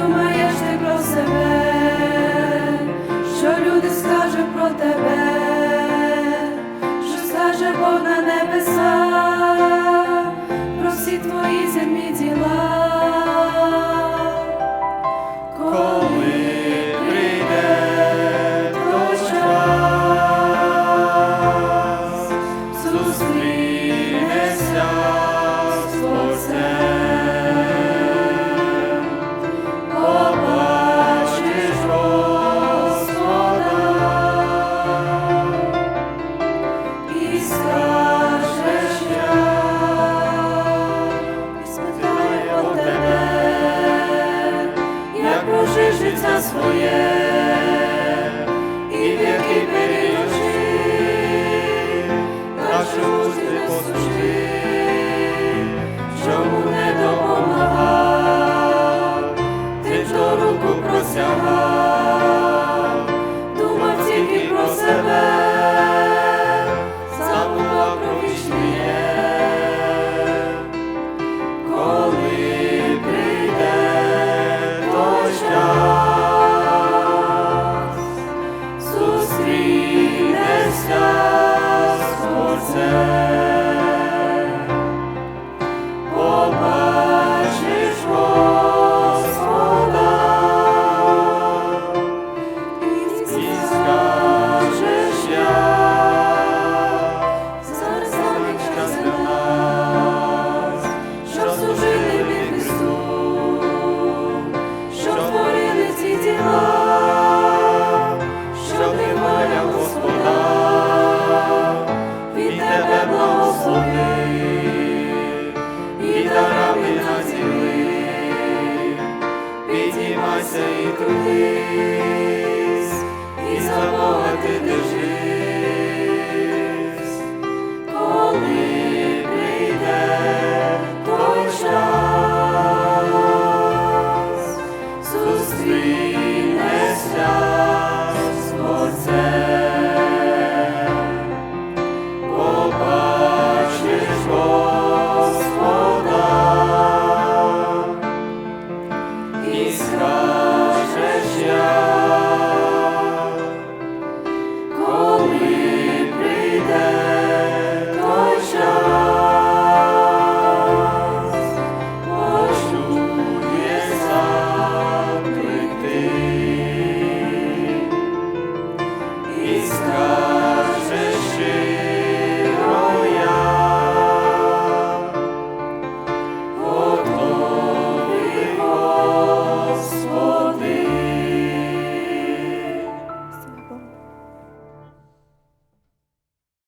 думаєш ти про себе, що люди скажуть про тебе, що скаже Бог на небеса, про всі твої землі своє.